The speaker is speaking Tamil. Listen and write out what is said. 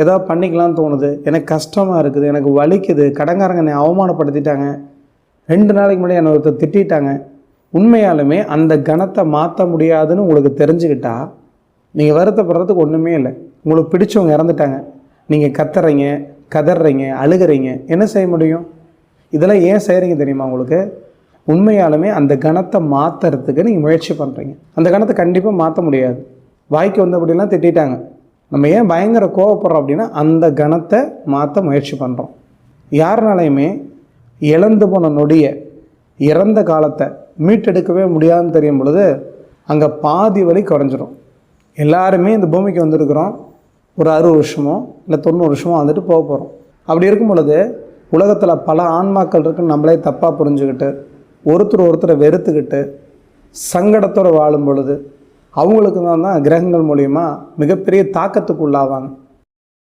ஏதாவது பண்ணிக்கலாம்னு தோணுது. எனக்கு கஷ்டமாக இருக்குது. எனக்கு வலிக்குது. கடங்காரங்க என்னை அவமானப்படுத்திட்டாங்க. ரெண்டு நாளைக்கு முன்னாடி என்னை ஒருத்தர் திட்டாங்க உண்மையாலுமே அந்த கணத்தை மாற்ற முடியாதுன்னு உங்களுக்கு தெரிஞ்சுக்கிட்டா நீங்கள் வருத்தப்படுறதுக்கு ஒன்றுமே இல்லை. உங்களுக்கு பிடிச்சவங்க இறந்துட்டாங்க. நீங்கள் கத்துறீங்க கதறீங்க அழுகிறீங்க. என்ன செய்ய முடியும்? இதெல்லாம் ஏன் செய்கிறீங்க தெரியுமா உங்களுக்கு? உண்மையாலுமே அந்த கணத்தை மாற்றுறதுக்கு நீங்கள் முயற்சி பண்ணுறீங்க அந்த கணத்தை கண்டிப்பாக மாற்ற முடியாது. வாய்க்கு வந்தபடியெல்லாம் திட்டாங்க நம்ம ஏன் பயங்கர கோவப்படுறோம் அப்படின்னா அந்த கணத்தை மாற்ற முயற்சி பண்ணுறோம் யாருனாலையுமே இழந்து போன நொடியை இறந்த காலத்தை மீட்டெடுக்கவே முடியாதுன்னு தெரியும் பொழுது அங்கே பாதி வழி குறைஞ்சிரும். எல்லாருமே இந்த பூமிக்கு வந்திருக்கிறோம். ஒரு அறுபது வருஷமோ இல்லை தொண்ணூறு வருஷமோ வந்துட்டு போக போகிறோம் அப்படி இருக்கும் பொழுது உலகத்தில் பல ஆன்மாக்கள் இருக்குன்னு நம்மளே தப்பாக புரிஞ்சுக்கிட்டு ஒருத்தர் ஒருத்தரை வெறுத்துக்கிட்டு சங்கடத்தோடு வாழும் பொழுது அவங்களுக்கு தான் தான் கிரகங்கள் மூலிமா மிகப்பெரிய தாக்கத்துக்கு உள்ளாவாங்க